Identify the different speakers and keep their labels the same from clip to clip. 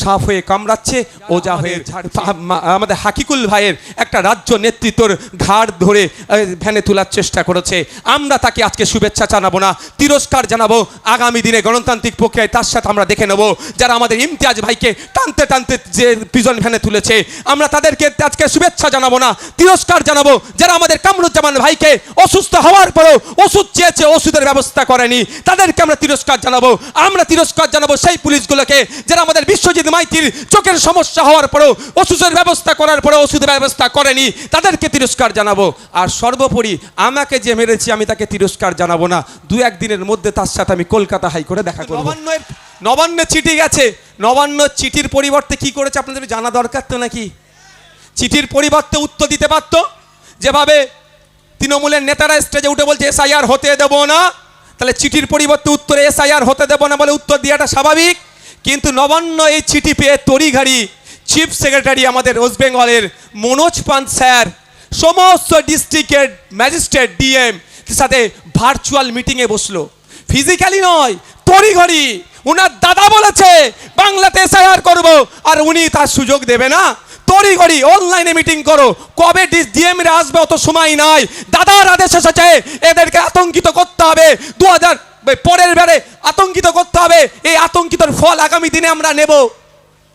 Speaker 1: সাপ হয়ে কামড়াচ্ছে। ওজা হয়ে আমাদের হাকিকুল ভাইয়ের একটা রাজ্য নেতৃত্বর ঘাড় ধরে ভ্যানে তোলার চেষ্টা করেছে। আমরা তাকে আজকে শুভেচ্ছা জানাব না তিরস্কার জানাব। আগামী দিনে গণতান্ত্রিক প্রক্রিয়ায় তার সাথে আমরা দেখে নেব যারা আমাদের ইমতিয়াজ ভাইকে টানতে টানতে যে পিজন ভ্যানে তুলেছে। আমরা তাদেরকে আজকে শুভেচ্ছা জানাব না তিরস্কার জানাব। যারা আমাদের কামরুজ্জামান ভাইকে অসুস্থ হওয়ার পরেও ওষুধ চেয়েছে ওষুধের ব্যবস্থা করেনি তাদেরকে আমরা তিরস্কার জানাব। আমরা তিরস্কার জানাব সেই পুলিশগুলোকে যারা আমাদের বিশ্বজিৎ মাইতির চোখের সমস্যা হওয়ার পরেও, ওষুধের ব্যবস্থা করার পরেও ওষুধের ব্যবস্থা করেনি, তাদেরকে তিরস্কার জানাব। আর সর্বোপরি আমাকে যে মেরেছি, আমি তাকে তিরস্কার জানাব না। দু একদিনের মধ্যে তার সাথে আমি কলকাতা হাইকোর্টে দেখা করব। নবান্ন চিঠি গেছে। নবান্ন চিঠির পরিবর্তে কি করেছে আপনাদের জানা দরকার তো নাকি? চিঠির পরিবর্তে উত্তর দিতে পারত? যেভাবে তৃণমূলের নেতারা স্টেজে উঠে বলছে, এসআইআর হতে দেবো না। তাহলে চিঠির পরিবর্তে উত্তরে এসআইআর হতে দেবো না বলে উত্তর দেওয়াটা স্বাভাবিক? কিন্তু নবান্ন এই চিঠি পেয়ে তড়িঘাড়ি চিফ সেক্রেটারি আমাদের ওয়েস্ট বেঙ্গলের মনোজ পান্ত স্যার, সমস্ত ডিস্ট্রিক্টের ম্যাজিস্ট্রেট, ডিএম সাথে ভার্চুয়াল মিটিংয়ে বসল। ফিজিক্যালি নয়, তড়িঘড়ি। উনার দাদা বলেছে, বাংলাতে এসআইআর করব, আর উনি তার সুযোগ দেবে না। তড়িঘড়ি অনলাইনে মিটিং করো। কবে ডিএম রা আসবে অত সময় নাই। দাদার আদেশ এসেছে, এদেরকে আতঙ্কিত করতে হবে। দু হাজার পরের বেড়ে আতঙ্কিত করতে হবে। এই আতঙ্কিতর ফল আগামী দিনে আমরা নেব।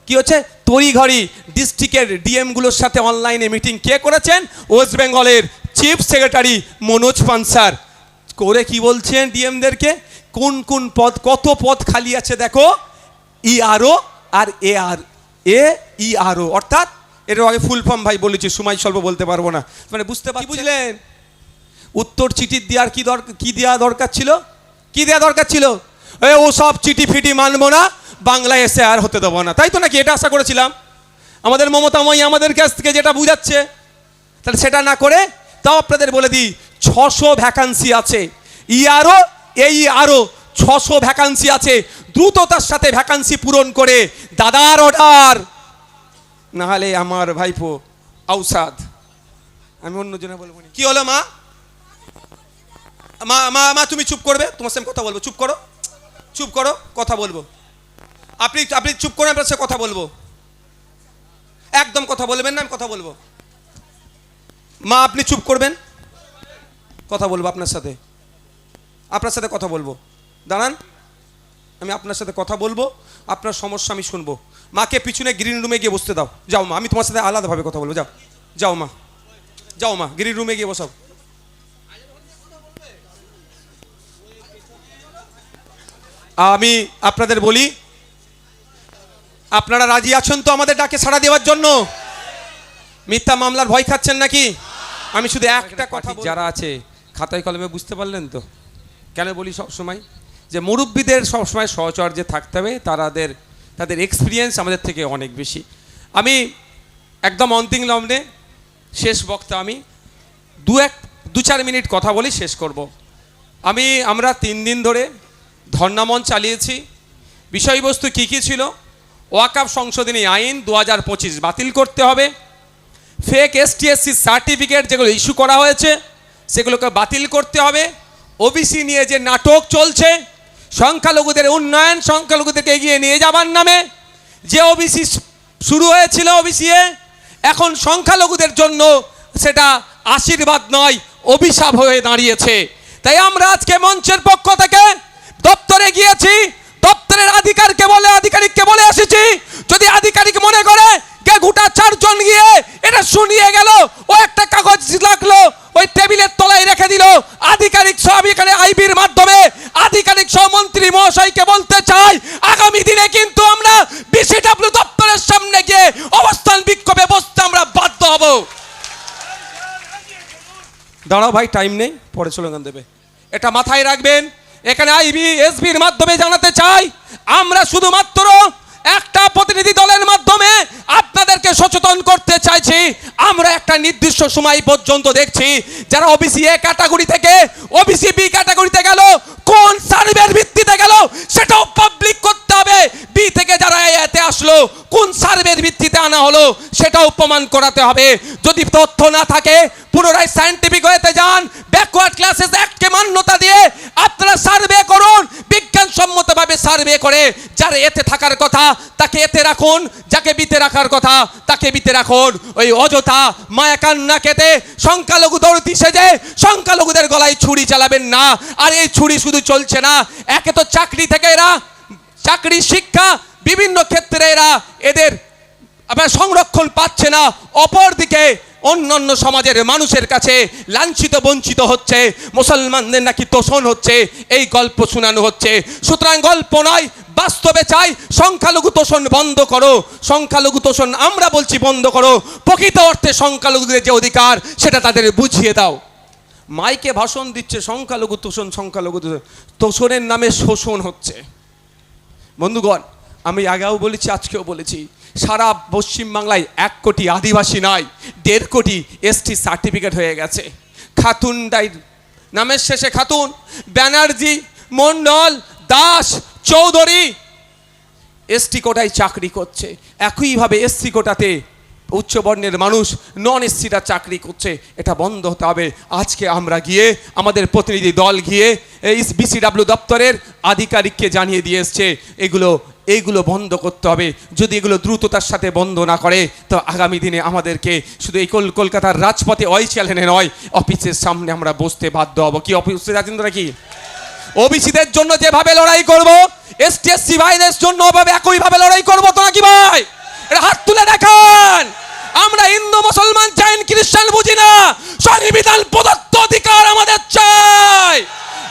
Speaker 1: কি হচ্ছে? তড়িঘড়ি ডিস্ট্রিক্টের ডিএমগুলোর সাথে অনলাইনে মিটিং কে করেছেন? ওয়েস্ট বেঙ্গলের চিফ সেক্রেটারি মনোজ পানসার। করে কি বলছেন ডিএমদেরকে? কোন কোন পদ কত পদ খালি আছে দেখো? ERO R A R A ERO অর্থাৎ এর আগে ফুল ফর্ম ভাই বলেছি সময় স্বল্প বলতে পারব না। মানে বুঝতে পারছি বুঝলেন? উত্তর চিঠি দেওয়ার কি দরকার কি দেওয়া দরকার ছিল? কি দেওয়া দরকার ছিল? ও সব চিঠি ফিটি মানবো না, বাংলায় এসে আর হতে দেবো না। তাই তো নাকি এটা আশা করেছিলাম? আমাদের মমতাময়ী আমাদের কাছ থেকে যেটা বুঝাচ্ছে, তাহলে সেটা না করে তাও আপনাদের বলে দিই, ছশো ভ্যাকান্সি আছে। ইয়ারও এই আরও ছশো ভ্যাকান্সি আছে। দ্রুততার সাথে ভ্যাকান্সি পূরণ করে, দাদার অর্ডার নাহলে আমার ভাইপো আউসাদ। আমি অন্যজনে বলব। কি হলো মা? মা মা মা, তুমি চুপ করবে? তোমার সঙ্গে কথা বলব। চুপ করো। চুপ করো, কথা বলব। আপনি আপনি চুপ করে আপনার সাথে কথা বলব। একদম কথা বলবেন না, আমি কথা বলব। মা, আপনি চুপ করবেন। কথা বলব আপনার সাথে। আপনার সাথে কথা বলব। দাঁড়ান। আমি আপনার সাথে কথা বলব। আপনার সমস্যা আমি শুনব। মাকে পিছনে গ্রিন রুমে গিয়ে বসতে দাও। যাও মা, আমি তোমার সাথে আলাদাভাবে কথা বলব। যাও। যাও মা। যাও মা গ্রিন রুমে গিয়ে বসাও। আমি আপনাদের বলি আপনারা রাজি আছেন তো আমাদের ডাকে সাড়া দেওয়ার জন্য? মিথ্যা মামলার ভয় খাচ্ছেন নাকি? আমি শুধু একটা কথা যারা আছে খাতায় কলমে বুঝতে পারলেন তো? কেন বলি সব সময়? যে মুরব্বীদের সবসময় সহচর্যে থাকতে হবে তাদের তাদের এক্সপিরিয়েন্স আমাদের থেকে অনেক বেশি। আমি একদম অন্তিম লগ্নে শেষ বক্তা আমি দু এক দু চার মিনিট কথা বলি শেষ করব। আমি আমরা তিন দিন ধরে ধর্নামন চালিয়েছি। বিষয়বস্তু কী কী ছিল? ওয়াকাপ সংশোধনী আইন দু বাতিল করতে হবে। ফেক এসটিএসসি সার্টিফিকেট যেগুলো ইস্যু করা হয়েছে, সেগুলোকে বাতিল করতে হবে। ওবিসি নিয়ে যে নাটক চলছে, সংখ্যালঘুদের উন্নয়ন, সংখ্যালঘুদেরকে এগিয়ে নিয়ে যাবার নামে যে ওবিসি শুরু হয়েছিল ওবিসি এখন সংখ্যালঘুদের জন্য সেটা আশীর্বাদ নয়, অভিশাপ হয়ে দাঁড়িয়েছে। তাই আমরা আজকে মঞ্চের পক্ষ থেকে দপ্তরে গিয়েছি, দপ্তরের আধিকারকে বলে, আধিকারিককে বলে এসেছি, যদি আধিকারিক মনে করে কে গোটা চারজন গিয়ে এটা শুনিয়ে গেল, ও একটা কাগজ লাগল, ওই টেবিলের তলায় রেখে দিল, আধিকারিক সব এখানে আইবির মাধ্যমে, আধিকারিক সহ মন্ত্রী মহাশয়কে বলতে চাই, আগামী দিনে কিন্তু আমরা বিসিডব্লিউ দপ্তরের সামনে গিয়ে অবস্থান বিক্ষোভে বসতে আমরা বাধ্য হব। দাঁড়াও ভাই টাইম নেই, পরে স্লোগান দেবে। এটা মাথায় রাখবেন এখানে আইবি, এসবির মাধ্যমে জানাতে চাই, আমরা শুধুমাত্র একটা প্রতিনিধি দলের মাধ্যমে আপনাদেরকে সচেতন করতে চাইছি। আমরা একটা নির্দিষ্ট সময় পর্যন্ত দেখছি যারা ওবিসি এ ক্যাটাগরি থেকে ওবিসি বি ক্যাটাগরিতে গেল, কোন সার্ভের ভিত্তিতে গেল, সেটাও পাবলিক করতে হবে। বি থেকে যারা এতে আসলো, কোন সার্ভের ভিত্তিতে আনা হলো, সেটাও প্রমাণ করাতে হবে। যদি তথ্য না থাকে, পুনরায় সায়েন্টিফিক হয়েতে করে, যার এতে থাকার কথা, তাকে এতে রাখুন, যাকে বিতে রাখার কথা, তাকে বিতে রাখুন। ওই অযথা মায়া কান্না কেটে সংখ্যালঘু দৌড়তি সেজে সংখ্যালঘুদের গলায় ছুরি চালাবেন না, আর এই ছুরি শুধু চলছে না, একে তো চাকরি থেকে এরা, চাকরি, শিক্ষা, বিভিন্ন ক্ষেত্রে এরা এদের সংরক্ষণ পাচ্ছে না, অপরদিকে অন্যান্য সমাজের মানুষের কাছে লাঞ্ছিত, বঞ্চিত হচ্ছে, মুসলমানদের নাকি তোষণ হচ্ছে, এই গল্প শোনানো হচ্ছে। সুতরাং গল্প নয়, বাস্তবে চাই, সংখ্যালঘু তোষণ বন্ধ করো। সংখ্যালঘু তোষণ আমরা বলছি বন্ধ করো। প্রকৃত অর্থে সংখ্যালঘুদের যে অধিকার, সেটা তাদের বুঝিয়ে দাও। মাইকে ভাষণ দিচ্ছে সংখ্যালঘু তোষণ সংখ্যালঘু তোষণ। তোষণের নামে শোষণ হচ্ছে। বন্ধুগণ, আমি আগেও বলেছি, আজকেও বলেছি। সারা পশ্চিমবাংলায় এক কোটি আদিবাসী নয়, দেড় কোটি এসটি সার্টিফিকেট হয়ে গেছে। খাতুন ডাই নামের শেষে খাতুন, ব্যানার্জি, মণ্ডল, দাস, চৌধুরী। এসটি কোটায় চাকরি করছে। একইভাবে এসসি কোটাতে উচ্চবর্ণের মানুষ নন এসসিরা চাকরি করছে। এটা বন্ধ হতে হবে। আজকে আমরা গিয়ে আমাদের প্রতিনিধি দল গিয়ে এই বিসিডাব্লিউ দপ্তরের আধিকারিককে জানিয়ে দিয়ে এসছে। এগুলো এইগুলো বন্ধ করতে হবে। যদি এগুলো দ্রুততার সাথে বন্ধ না করে, তো আগামী দিনে আমাদেরকে শুধু এই কল- কলকাতার রাজপথে ওই চ্যালেঞ্জে নয়, অফিসের সামনে আমরা বসতে বাধ্য হব। কি অফিস রাজেন্দ্র কি? ওবিসিদের জন্য যেভাবে লড়াই করব এসটি এসসি ভাইদের জন্য ওভাবে একইভাবে লড়াই করব তো নাকি ভাই? এটা হাত তুলে দেখান! আমরা হিন্দু, মুসলমান, জৈন, খ্রিস্টান বুঝি না। সংবিধান প্রদত্ত অধিকার আমাদের চাই।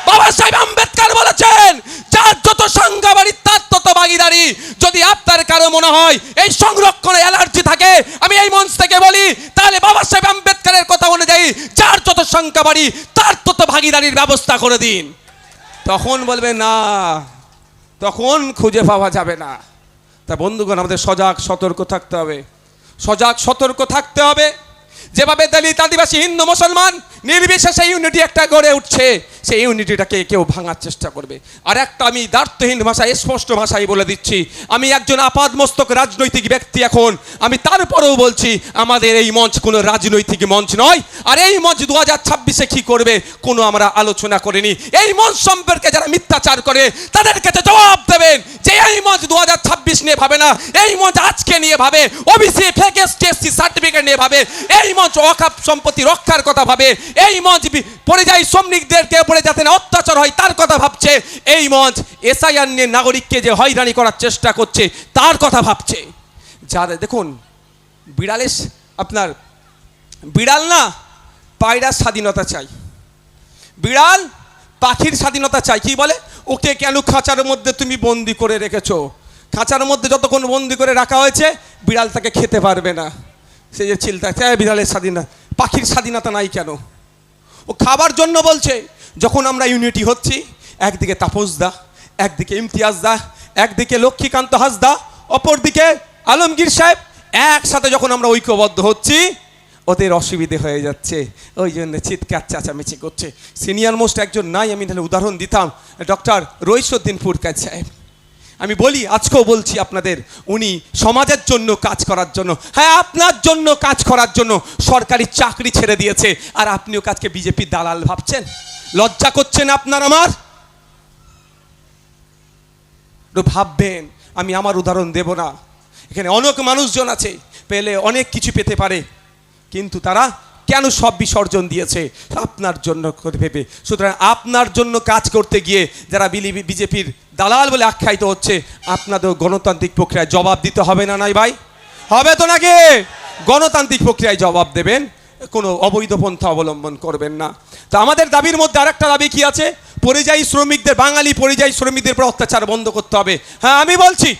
Speaker 1: বাবা সাহেব আম্বেদকর বলেছেন, যার যত সংখ্যাবাড়ি তার তত ভাগিদারি যদি আপনার কারও মনে হয় এই সংরক্ষণে অ্যালার্জি থাকে, আমি এই মঞ্চ থেকে বলি, তাহলে বাবা সাহেব আম্বেদকরের কথা অনুযায়ী যার যত সংখ্যাবাড়ি তার তত ভাগিদারির ব্যবস্থা করে দিন। তখন বলবে, না, তখন খুঁজে পাওয়া যাবে না। তা বন্ধুগণ, আমাদের সজাগ সতর্ক থাকতে হবে। সজাগ সতর্ক থাকতে হবে। যেভাবে দলিত আদিবাসী হিন্দু মুসলমান, নির্বিশেষে ইউনিটি একটা গড়ে উঠছে, সেই ইউনিটিটাকে কেউ ভাঙার চেষ্টা করবে। আর একটা আমি দার্থহীন ভাষায়, স্পষ্ট ভাষায় বলে দিচ্ছি, আমি একজন আপাদমস্তক রাজনৈতিক ব্যক্তি এখন, আমি তারপরেও বলছি, আমাদের এই মঞ্চ কোনো রাজনৈতিক মঞ্চ নয়, আর এই মঞ্চ দু হাজার ছাব্বিশে কী করবে, কোনো আমরা আলোচনা করিনি। এই মঞ্চ সম্পর্কে যারা মিথ্যাচার করে, তাদের কাছে জবাব দেবেন যে এই মঞ্চ দু হাজার ছাব্বিশ নিয়ে ভাবে না, এই মঞ্চ আজকে নিয়ে ভাবে, ওবিসি, ফেক এসটি সার্টিফিকেট নিয়ে ভাবে, এই মঞ্চ অকাপ সম্পত্তি রক্ষার কথা ভাবে, এই মঞ্চ পরিযায়ী শ্রমিকদেরকে উপরে যাতে না অত্যাচার হয়, তার কথা ভাবছে। এই মঞ্চ এসআইআর নিয়ে নাগরিককে যে হয়রানি করার চেষ্টা করছে, তার কথা ভাবছে। যারা, দেখুন বিড়ালের আপনার, বিড়াল না পায়রার স্বাধীনতা চাই। বিড়াল পাখির স্বাধীনতা চাই, কি বলে? ওকে কেন খাঁচার মধ্যে তুমি বন্দি করে রেখেছো? খাঁচার মধ্যে যতক্ষণ বন্দি করে রাখা হয়েছে, বিড়াল তাকে খেতে পারবে না। সে যে চিলতা চায় বিড়ালের স্বাধীনতা, পাখির স্বাধীনতা নাই কেন? ও খাবার জন্য বলছে, যখন আমরা ইউনিটি হচ্ছি, একদিকে তাপস দা, একদিকে ইমতিয়াজ দা, একদিকে লক্ষ্মীকান্ত হাসদা অপরদিকে আলমগীর সাহেব, একসাথে যখন আমরা ঐক্যবদ্ধ হচ্ছি, ওদের অসুবিধে হয়ে যাচ্ছে। ওই জন্য চিৎকার, চেঁচামেচি করছে। সিনিয়র মোস্ট একজন নাই, আমি তাহলে উদাহরণ দিতাম। ডক্টর রইসুদ্দিন ফুরকাজ সাহেব। আমি বলি, আজকেও বলছি আপনাদের, উনি সমাজের জন্য কাজ করার জন্য হ্যাঁ আপনার জন্য কাজ করার জন্য সরকারি চাকরি ছেড়ে দিয়েছে, আর আপনিও কাজকে বিজেপি দালাল ভাবছেন? লজ্জা করছেন আপনার আমার? ভাববেন, আমি আমার উদাহরণ দেব না। এখানে অনেক মানুষজন আছে, পেলে অনেক কিছু পেতে পারে, কিন্তু তারা কেন সব বিসর্জন দিয়েছে? আপনার জন্য ভেবে। সুতরাং আপনার জন্য কাজ করতে গিয়ে যারা বিজেপির দালাল বলে আখ্যায়িত হচ্ছে আপনাদের গণতান্ত্রিক প্রক্রিয়ায় জবাব দিতে হবে না নাই ভাই? হবে তো নাকি? গণতান্ত্রিক প্রক্রিয়ায় জবাব দেবেন, কোনো অবৈধ পন্থা অবলম্বন করবেন না। তো আমাদের দাবির মধ্যে আরেকটা দাবি কি আছে? পরিযায়ী শ্রমিকদের, বাঙালি পরিযায়ী শ্রমিকদের উপর অত্যাচার বন্ধ করতে হবে। হ্যাঁ আমি বলছি,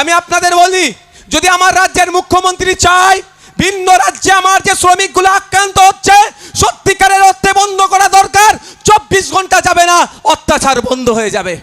Speaker 1: আমি আপনাদের বলি, যদি আমার রাজ্যের মুখ্যমন্ত্রী চায় ভিন্ন রাজ্যে আমার যে শ্রমিকগুলো আক্রান্ত হচ্ছে, সত্যিকারের অর্থে বন্ধ করা দরকার। চব্বিশ ঘণ্টা যাবে না, অত্যাচার বন্ধ হয়ে যাবে।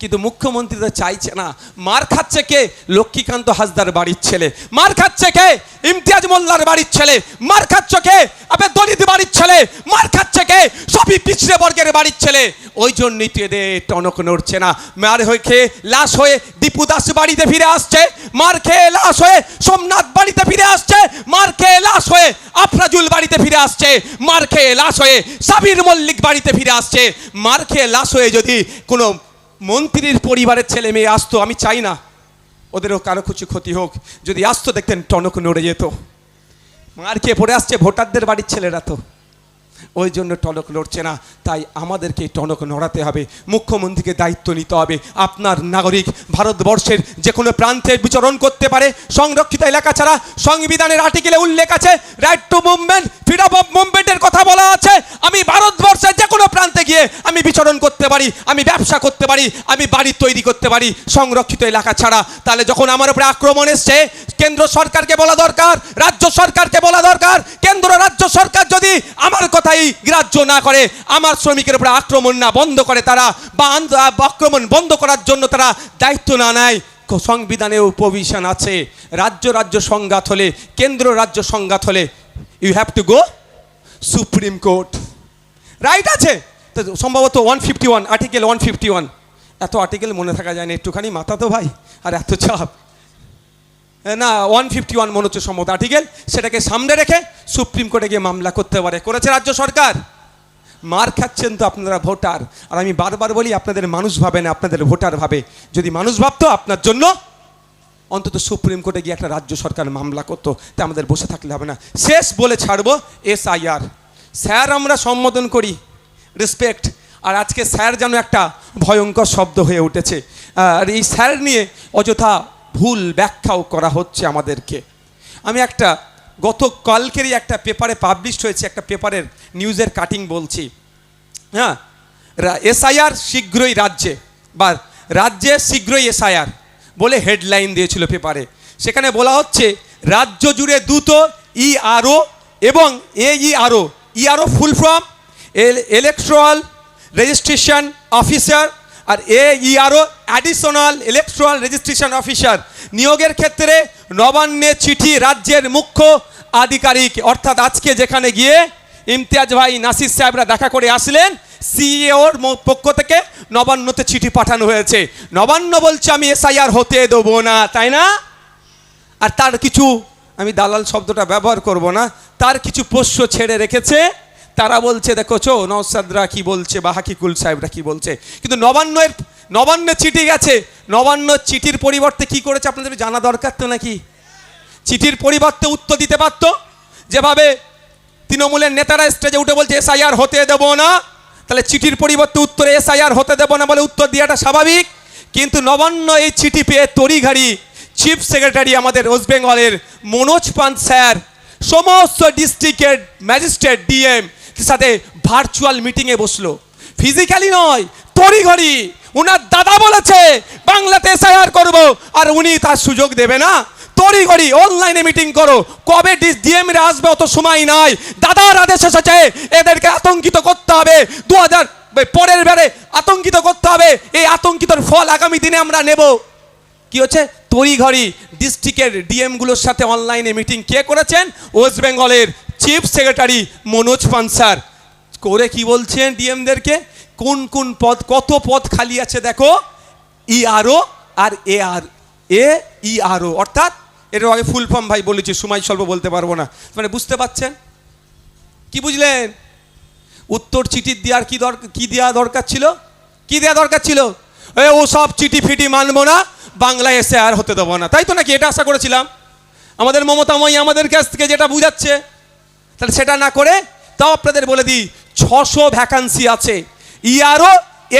Speaker 1: কিন্তু মুখ্যমন্ত্রী তো চাইছে না। মার খাচ্ছে কে? লক্ষ্মীকান্ত হাসদার বাড়ির ছেলে। মার খাচ্ছে কে? ইমতিয়াজ মোল্লার বাড়ির ছেলে। মার খাচ্ছ কে? আবে দলিত বাড়ির ছেলে। মার খাচ্ছে কে? সবই পিছড়ে বর্গের বাড়ির ছেলে। ওই জন্যই তো এদের টনক নড়ছে না। মার হয়ে খেয়ে লাশ হয়ে দীপু দাস বাড়িতে ফিরে আসছে। মার খেয়ে লাশ হয়ে সোমনাথ বাড়িতে ফিরে আসছে। মার খেয়ে লাশ হয়ে আফরাজুল বাড়িতে ফিরে আসছে। মার খেয়ে লাশ হয়ে সাবির মল্লিক বাড়িতে ফিরে আসছে। মার খেয়ে লাশ হয়ে যদি কোনো মন্ত্রীর পরিবারের ছেলে মেয়ে আসতো, আমি চাই না। ওদেরও কারও কিছু ক্ষতি হোক। যদি আসতো, দেখতেন টনক নড়ে যেত। মার খেয়ে পড়ে আসছে ভোটারদের বাড়ির ছেলেরা তো। ওই জন্য টনক নড়ছে না। তাই আমাদেরকে টনক নড়াতে হবে। মুখ্যমন্ত্রীকে দায়িত্ব নিতে হবে। আপনার নাগরিক ভারতবর্ষের যে কোনো প্রান্তে বিচরণ করতে পারে। সংরক্ষিত এলাকা ছাড়া সংবিধানের আর্টিকেলে উল্লেখ আছে right to movement freedom of মুভমেন্টের কথা বলা আছে। আমি ভারতবর্ষের যে কোনো প্রান্তে গিয়ে আমি বিচরণ করতে পারি, আমি ব্যবসা করতে পারি, আমি বাড়ি তৈরি করতে পারি সংরক্ষিত এলাকা ছাড়া। তাহলে যখন আমার উপরে আক্রমণ এসছে, কেন্দ্র সরকারকে বলা দরকার, রাজ্য সরকারকে বলা দরকার, কেন্দ্র রাজ্য সরকার যদি আমার কথাই গ্রাহ্য না করে, আমার শ্রমিকের উপরে আক্রমণ না বন্ধ করে তারা, বা আক্রমণ বন্ধ করার জন্য তারা দায়িত্ব না নেয়। সংবিধানেও প্রভিশন আছে। রাজ্য রাজ্য সংঘাত হলে, কেন্দ্র রাজ্য সংঘাত হলে you have to go supreme court right আছে? তো সম্ভবত one fifty one article one fifty one এত আর্টিকেল মনে থাকা যায় না, একটুখানি মাথা তো ভাই, আর এত চাপ। না ওয়ান ফিফটি ওয়ান মনে হচ্ছে সম্ভবত আর্টিকেল সেটাকে সামনে রেখে সুপ্রিম কোর্টে গিয়ে মামলা করতে পারে। করেছে রাজ্য সরকার। মার খাচ্ছেন তো আপনারা ভোটার। আর আমি বারবার বলি, আপনাদের মানুষ ভাবে না, আপনাদের ভোটার ভাবে। যদি মানুষ ভাবতো আপনার জন্য, অন্তত সুপ্রিম কোর্টে গিয়ে একটা রাজ্য সরকার মামলা করতো। তা আমাদের বসে থাকলে হবে না। শেষ বলে ছাড়বো এস আইআর স্যার, আমরা সম্বোধন করি। রেসপেক্ট। আর আজকে স্যার যেন একটা ভয়ঙ্কর শব্দ হয়ে উঠেছে। আর এই স্যার নিয়ে অযথা ভুল ব্যাখ্যাও করা হচ্ছে আমাদেরকে। আমি একটা গত কালকেরই একটা পেপারে পাবলিশ হয়েছে, একটা পেপারের নিউজের কাটিং বলছি। হ্যাঁ? এসআইআর শীঘ্রই রাজ্যে, বা রাজ্যে শীঘ্রই এসআইআর বলে হেডলাইন দিয়েছিল পেপারে। সেখানে বলা হচ্ছে, রাজ্য জুড়ে দ্রুত ইআরও এবং AERO ERO full form electoral registration officer আর AERO additional electoral registration officer নিয়োগের ক্ষেত্রে নবান্নে চিঠি রাজ্যের মুখ্য আধিকারিক। অর্থাৎ আজকে যেখানে গিয়ে ইমতিয়াজ ভাই, নাসির সাহেবরা দেখা করে আসলেন সিইওর পক্ষ থেকে নবান্নতে চিঠি পাঠানো হয়েছে। নবান্ন বলছে, আমি এসআইআর হতে দেবো না। তাই না? আর তার কিছু, আমি দালাল শব্দটা ব্যবহার করব না, তার কিছু পোষ্য ছেড়ে রেখেছে তারা বলছে, দেখো, চো নওসাদরা কি বলছে বা হাকিকুল সাহেবরা কি বলছে? কিন্তু নবান্নের নবান্নে চিঠি গেছে। নবান্ন চিঠির পরিবর্তে কি করেছে আপনাদের জানা দরকার তো নাকি? চিঠির পরিবর্তে উত্তর দিতে পারত? যেভাবে তৃণমূলের নেতারা স্টেজে উঠে বলছে, এসআইআর হতে দেব না। তাহলে চিঠির পরিবর্তে উত্তরে এসআইআর হতে দেব না বলে উত্তর দেওয়াটা স্বাভাবিক। কিন্তু নবান্ন এই চিঠি পেয়ে তড়িঘাড়ি চিফ সেক্রেটারি আমাদের ওয়েস্ট বেঙ্গলের মনোজ পান্ত স্যার, সমস্ত ডিস্ট্রিক্টের ম্যাজিস্ট্রেট, ডিএম সাথে ভার্চুয়াল মিটিংয়ে বসল। ফিজিক্যালি নয়, তড়িঘড়ি। উনার দাদা বলেছে, বাংলাতে এসআইআর করব। আর উনি তার সুযোগ দেবে না। তড়িঘড়ি অনলাইনে মিটিং করো। কবে ডিএমরা আসবে অত সময় নাই। দাদার আদেশ এসেছে, এদেরকে আতঙ্কিত করতে হবে। দু হাজার পরের বেড়ে আতঙ্কিত করতে হবে। এই আতঙ্কিতর ফল আগামী দিনে আমরা নেব। কি হচ্ছে? তড়িঘড়ি ডিস্ট্রিক্টের ডিএমগুলোর সাথে অনলাইনে মিটিং কে করেছেন? ওয়েস্ট বেঙ্গলের চিফ সেক্রেটারি মনোজ পানসার করে কি বলছেন ডিএমদেরকে কোন কোন পদ, কত পদ খালি আছে দেখো? ERO R A R A E ERO অর্থাৎ, এর আগে ফুল ফর্ম ভাই বলেছি, সময় স্বল্প বলতে পারব না। মানে বুঝতে পারছেন? কি বুঝলেন? উত্তর চিঠি দেওয়ার কি দরকার কি দেওয়া দরকার ছিল? কি দেওয়া দরকার ছিল? এ, ও সব চিঠি ফিটি মানবো না, বাংলায় এসে আর হতে দেবো না। তাই তো নাকি? এটা আশা করেছিলাম। আমাদের মমতাময়ী আমাদের কাছ থেকে যেটা বুঝাচ্ছে তাহলে সেটা না করে তাও আপনাদের বলে দিই, ছশো ভ্যাকান্সি আছে। ইআরও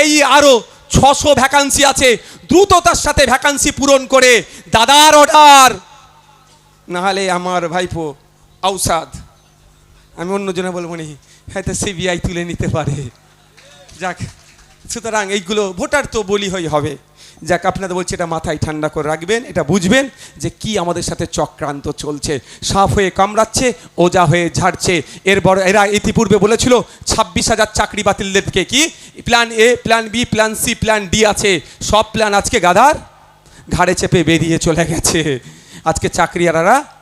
Speaker 1: এই আরও ছশো ভ্যাকান্সি আছে। দ্রুততার সাথে ভ্যাকান্সি পূরণ করে। দাদার অর্ডার নাহলে আমার ভাইপো, আউসাদ। আমি অন্যজনে বলব নি হয়তো সিবিআই তুলে নিতে পারে। যাক, সুতরাং এইগুলো ভোটার তো বলি হই হবে। যাক, আপনাদের বলছি, এটা মাথায় ঠান্ডা করে রাখবেন, এটা বুঝবেন যে কি আমাদের সাথে চক্রান্ত চলছে। সাফ হয়ে কামড়াচ্ছে, ওজা হয়ে ঝাড়ছে। এর বড় এরা ইতিপূর্বে বলেছিল, ছাব্বিশ হাজার চাকরি বাতিলদেরকে কি? Plan A plan B plan C plan D আছে। সব প্ল্যান আজকে গাধার ঘাড়ে চেপে বেরিয়ে চলে গেছে। আজকে চাকরিয়ারারা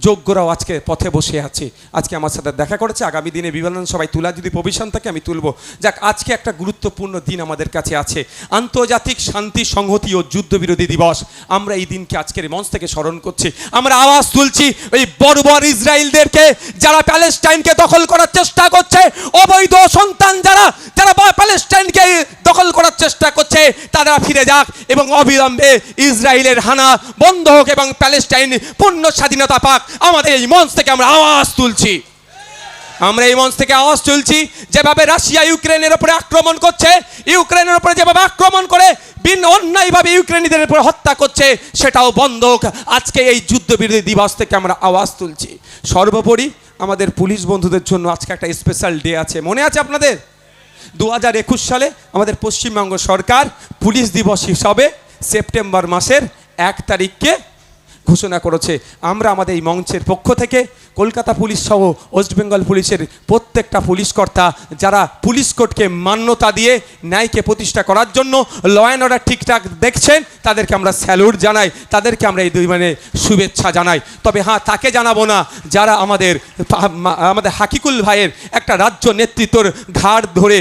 Speaker 1: যোগ্যরাও আজকে পথে বসে আছে। আজকে আমার সাথে দেখা করেছে। আগামী দিনে বিধানসভায় তোলা যদি প্রভিশন থাকে, আমি তুলব। যাক, আজকে একটা গুরুত্বপূর্ণ দিন আমাদের কাছে আছে। আন্তর্জাতিক শান্তি, সংহতি ও যুদ্ধবিরোধী দিবস। আমরা এই দিনকে আজকের মঞ্চ থেকে স্মরণ করছি। আমরা আওয়াজ তুলছি ওই বর্বর ইসরায়েলদেরকে, যারা প্যালেস্টাইনকে দখল করার চেষ্টা করছে। অবৈধ সন্তান যারা যারা প্যালেস্টাইনকে দখল করার চেষ্টা করছে, তারা ফিরে যাক এবং অবিলম্বে ইসরায়েলের হানা বন্ধ হোক এবং প্যালেস্টাইন পূর্ণ স্বাধীনতা পাক। আমাদের এই মঞ্চ থেকে আমরা আওয়াজ তুলছি। আমরা এই মঞ্চ থেকে আওয়াজ তুলছি, যেভাবে রাশিয়া ইউক্রেনের উপরে আক্রমণ করছে, ইউক্রেনের উপরে যেভাবে আক্রমণ করে বিন অন্যায়ভাবে ইউক্রেনীদের উপরে হত্যা করছে, সেটাও বন্ধ হোক আজকে এই যুদ্ধবিরোধী দিবস থেকে আমরা আওয়াজ তুলছি। সর্বোপরি আমাদের পুলিশ বন্ধুদের জন্য আজকে একটা স্পেশাল ডে আছে। মনে আছে আপনাদের? দু হাজার একুশ সালে আমাদের পশ্চিমবঙ্গ সরকার পুলিশ দিবস হিসাবে সেপ্টেম্বর মাসের এক তারিখকে ঘোষণা করেছে। আমরা আমাদের এই মঞ্চের পক্ষ থেকে কলকাতা পুলিশ সহ ওয়েস্ট বেঙ্গল পুলিশের প্রত্যেকটা পুলিশ কর্তা, যারা পুলিশ কোর্টকে মান্যতা দিয়ে ন্যায়কে প্রতিষ্ঠা করার জন্য ল অ্যান্ড অর্ডার ঠিকঠাক দেখছেন, তাদেরকে আমরা স্যালুট জানাই, তাদেরকে আমরা এই দুই মানে শুভেচ্ছা জানাই। তবে হ্যাঁ তাকে জানাব না, যারা আমাদের আমাদের হাকিকুল ভাইয়ের একটা রাজ্য নেতৃত্বর ঘাড় ধরে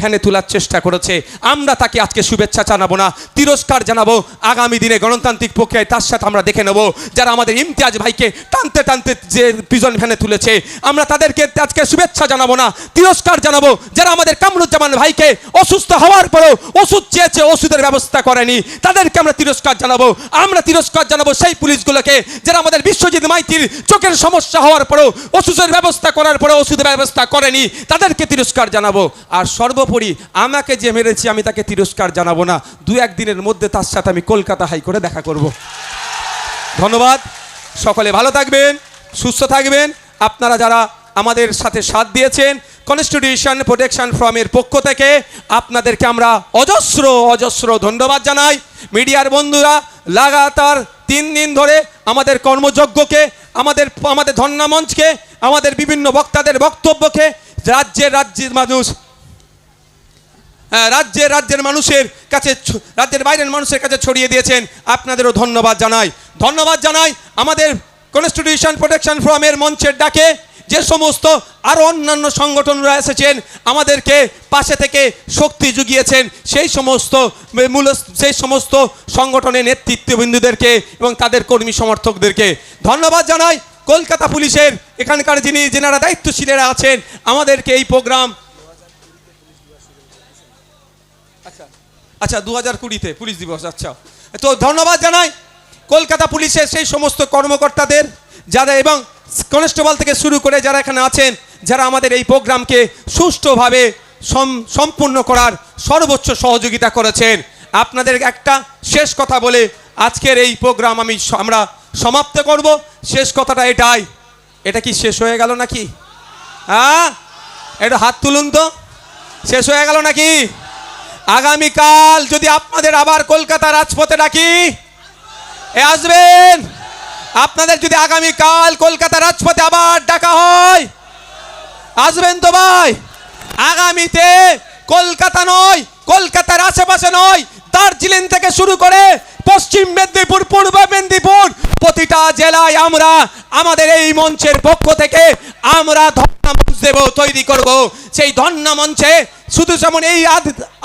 Speaker 1: ভ্যানে তোলার চেষ্টা করেছে। আমরা তাকে আজকে শুভেচ্ছা জানাব না, তিরস্কার জানাব আগামী দিনে গণতান্ত্রিক প্রক্রিয়ায়, তার সাথে আমরা দেখে নেব। যারা আমাদের ইমতিয়াজ ভাইকে টানতে টানতে যে পিজন ভ্যানে তুলেছে, আমরা তাদেরকে আজকে শুভেচ্ছা জানাব না, তিরস্কার জানাব, যারা আমাদের কামরুজ্জামান ভাইকে অসুস্থ হওয়ার পরেও ওষুধ চেয়েছে, ওষুধের ব্যবস্থা করেনি, তাদেরকে আমরা তিরস্কার জানাব, আমরা তিরস্কার জানাব সেই পুলিশগুলোকে, যারা আমাদের বিশ্বজিৎ মাইতির চোখের সমস্যা হওয়ার পরেও ওষুধের ব্যবস্থা করার পরেও ওষুধের ব্যবস্থা করেনি, তাদেরকে তিরস্কার জানাব। আর সর্বোপরি আমাকে যে মেরেছি, আমি তাকে তিরস্কার জানাব না দু একদিনের মধ্যে তার সাথে আমি কলকাতা হাইকোর্টে দেখা করব। ধন্যবাদ। সকলে ভালো থাকবেন সুস্থ থাকবেন। আপনারা যারা আমাদের সাথে সাথ দিয়েছেন কনস্টিটিউশন প্রোটেকশন ফ্রমের পক্ষ থেকে আপনাদেরকে আমরা অজস্র অজস্র ধন্যবাদ জানাই। মিডিয়ার বন্ধুরা লাগাতার তিন দিন ধরে আমাদের কর্মযজ্ঞকে আমাদের আমাদের ধন্যামঞ্চকে আমাদের বিভিন্ন বক্তাদের বক্তব্যকে রাজ্যের রাজ্যের মানুষ হ্যাঁ, রাজ্যের রাজ্যের মানুষের কাছে রাজ্যের বাইরের মানুষের কাছে ছড়িয়ে দিয়েছেন। আপনাদেরও ধন্যবাদ জানাই। ধন্যবাদ জানাই আমাদের কনস্টিটিউশন প্রোটেকশন ফোরামের মঞ্চের ডাকে, যে সমস্ত আরও অন্যান্য সংগঠনরা এসেছেন, আমাদেরকে পাশে থেকে শক্তি জুগিয়েছেন, সেই সমস্ত মূল সেই সমস্ত সংগঠনের নেতৃত্ববিন্দুদেরকে এবং তাদের কর্মী সমর্থকদেরকে ধন্যবাদ জানাই। কলকাতা পুলিশের এখানকার যিনি, যেনারা দায়িত্বশীলেরা আছেন, আমাদেরকে এই প্রোগ্রাম আচ্ছা আচ্ছা দু হাজার কুড়িতে পুলিশ দিবস আচ্ছা। তো ধন্যবাদ জানাই। কলকাতা পুলিশের সেই সমস্ত কর্মকর্তাদের যারা এবং কনস্টেবল থেকে শুরু করে যারা এখানে আছেন, যারা আমাদের এই প্রোগ্রামকে সুষ্ঠুভাবে সম্পূর্ণ করার সর্বোচ্চ সহযোগিতা করেছেন। আপনাদের একটা শেষ কথা বলে আজকের এই প্রোগ্রাম আমি আমরা সমাপ্ত করব। শেষ কথাটা এটাই। এটা কি শেষ হয়ে গেল নাকি? হ্যাঁ এটা হাত তুলুন তো। শেষ হয়ে গেল নাকি? আগামীকাল যদি আপনাদের আবার কলকাতা রাজপথে ডাকি এ, আসবেন। আপনাদের যদি আগামীকাল কলকাতা রাজপথে আবার ডাকা হয়, আসবেন তো ভাই। আগামীতে কলকাতা নয়, কলকাতার আশেপাশে নয়, দার্জিলিং থেকে শুরু করে পশ্চিম মেদিনীপুর, পূর্ব মেদিনীপুর, প্রতিটা জেলায় আমরা আমাদের এই মঞ্চের পক্ষ থেকে আমরা ধর্ণা মঞ্চ দেব, তৈরি করব। সেই ধর্ণা মঞ্চে শুধু যেমন এই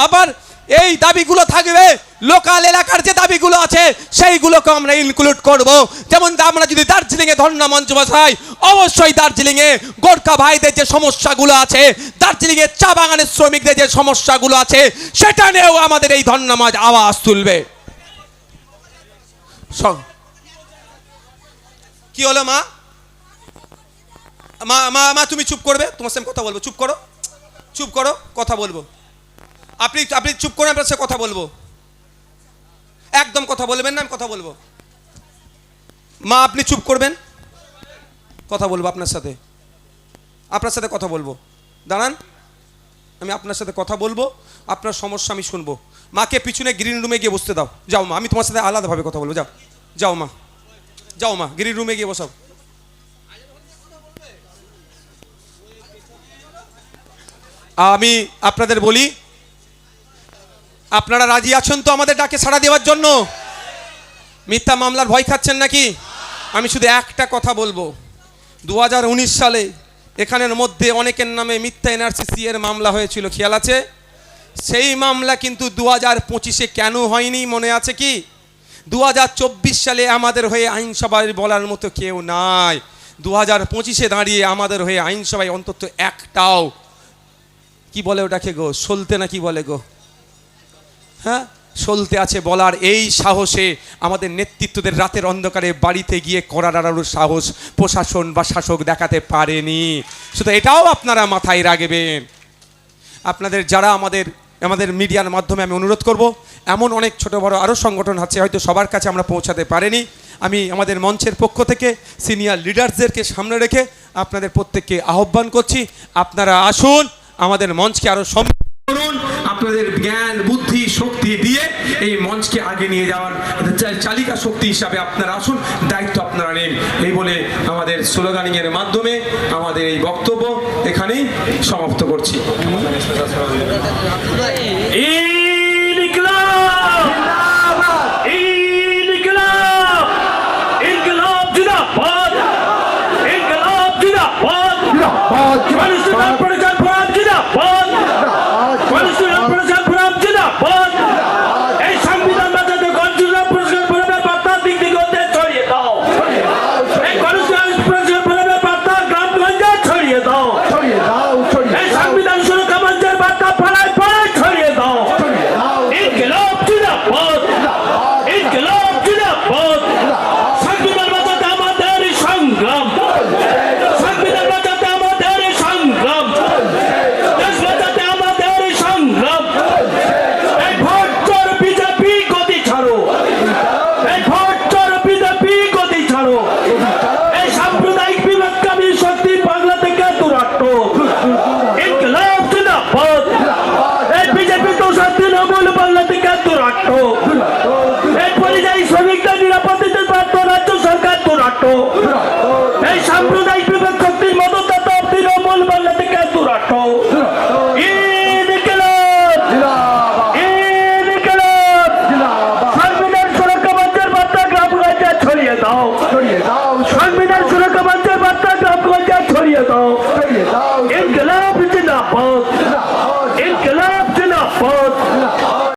Speaker 1: আবার এই দাবিগুলো থাকবে। লোকাল এলাকার যে দাবিগুলো আছে সেইগুলোকে আমরা ইনক্লুড করব। যেমন আমরা যদি দার্জিলিংয়ে ধর্ণা মঞ্চ বসাই, অবশ্যই দার্জিলিংয়ে গোর্খা ভাইদের যে সমস্যাগুলো আছে, দার্জিলিংয়ে চা বাগানের শ্রমিকদের যে সমস্যাগুলো আছে, সেটা নিয়েও আমাদের এই ধর্ণা মঞ্চ আওয়াজ তুলবে। কি হলো মা? মা মা তুমি চুপ করবে? তোমার সঙ্গে কথা বলব। চুপ করো। চুপ করো, কথা বলব। আপনি আপনি চুপ করে আপনার সাথে কথা বলব। একদম কথা বলবেন না, আমি কথা বলব। মা, আপনি চুপ করবেন। কথা বলব আপনার সাথে। আপনার সাথে কথা বলব। দাঁড়ান। আমি আপনার সাথে কথা বলব, আপনার সমস্যা আমি শুনব। মাকে পিছনে গ্রিন রুমে গিয়ে বসতে দাও। যাও মা, আমি তোমার সাথে আলাদাভাবে কথা বলব। যাও যাও মা। যাও মা গ্রিন রুমে গিয়ে বসাও। আমি আপনাদের বলি আপনারা রাজি আছেন তো আমাদের ডাকে সাড়া দেওয়ার জন্য? মিথ্যা মামলার ভয় খাচ্ছেন নাকি?
Speaker 2: আমি শুধু একটা কথা বলব। দু হাজার উনিশ সালে এখানের মধ্যে অনেকের নামে মিথ্যা এনআরসিসি এর মামলা হয়েছিল, খেয়াল আছে? সেই মামলা কিন্তু দু হাজার পঁচিশে কেন হয়নি, মনে আছে কি? দু হাজার চব্বিশ সালে আমাদের হয়ে আইনসভায় বলার মতো কেউ নাই। দু হাজার পঁচিশে দাঁড়িয়ে আমাদের হয়ে আইনসভায় অন্তত একটাও কি বলে ওটাকে গো? সলতে না কি বলে গো? হ্যাঁ? চলতে আছে বলার এই সাহসে আমাদের নেতৃত্বদের রাতের অন্ধকারে বাড়িতে গিয়ে করার আরও সাহস প্রশাসন বা শাসক দেখাতে পারেনি। শুধু এটাও আপনারা মাথায় রাখবেন। আপনাদের যারা আমাদের আমাদের মিডিয়ার মাধ্যমে আমি অনুরোধ করব, এমন অনেক ছোট বড় আরও সংগঠন আছে, হয়তো সবার কাছে আমরা পৌঁছাতে পারিনি। আমি আমাদের মঞ্চের পক্ষ থেকে সিনিয়র লিডার্সদেরকে সামনে রেখে আপনাদের প্রত্যেককে আহ্বান করছি। আপনারা আসুন, আমাদের মঞ্চকে আরও সম করুন। আপনাদের জ্ঞান, বুদ্ধি, শক্তি দিয়ে এই মঞ্চকে আগে নিয়ে যাওয়ার চালিকা শক্তি হিসাবে আপনারা আসুন, দায়িত্ব আপনারা নেন। এই বলে আমাদের স্লোগানিং এর মাধ্যমে আমাদের এই বক্তব্য এখানেই সমাপ্ত করছি।